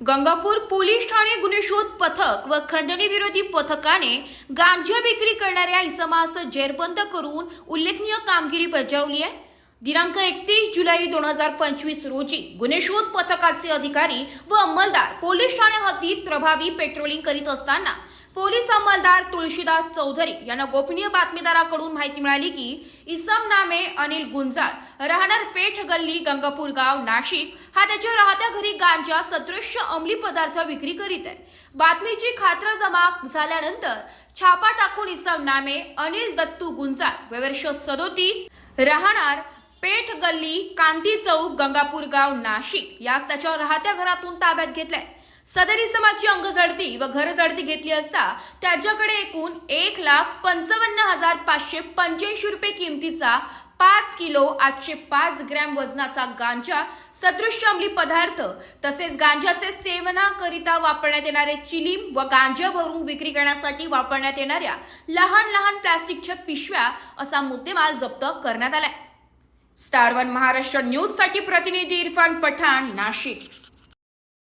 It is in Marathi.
गंगापूर पोलीस ठाणे गुन्हे शोध पथक व खंडणी विरोधी पथकाने गांजा विक्री करणाऱ्या इसमास जेरबंद करून उल्लेखनीय कामगिरी बजावली आहे. दिनांक एकतीस जुलै दोन हजार पंचवीस रोजी गुन्हे शोध पथकाचे अधिकारी व अंमलदार पोलीस ठाणे हद्दीत प्रभावी पेट्रोलिंग करीत असताना पोलीस अंमलदार तुळशीदास चौधरी यांना गोपनीय बातमीदाराकडून माहिती मिळाली की इसम नामे अनिल गुंजाळ राहणार पेठ गल्ली गंगापूर गाव नाशिक हा त्याच्या राहत्या घरी गांजा सदृश्य अंमली पदार्थ विक्री करीत आहे. बातमीची खात्र जमा झाल्यानंतर छापा टाकून इसम नामे अनिल दत्तू गुंजाळ. वर्ष सदोतीस राहणार पेठ गल्ली कांती चौक गंगापूर गाव नाशिक. यास त्याच्या राहत्या घरातून ताब्यात घेतलाय. सदर इसमाची अंगझडती व घरझडती घेतली असता त्याच्याकडे एकूण एक लाख पंचावन्न हजार पाचशे पंच्याऐंशी रुपये किमतीचा पाच किलो आठशे पाच ग्रॅम वजनाचा गांजा सदृश्य अंमली पदार्थ तसेच गांजाचे सेवनाकरिता वापरण्यात येणारे चिलीम व गांजा भरून विक्री करण्यासाठी वापरण्यात येणाऱ्या लहान लहान प्लास्टिकच्या पिशव्या असा मुद्देमाल जप्त करण्यात आलाय. स्टार वन महाराष्ट्र न्यूजसाठी प्रतिनिधी इरफान पठाण नाशिक.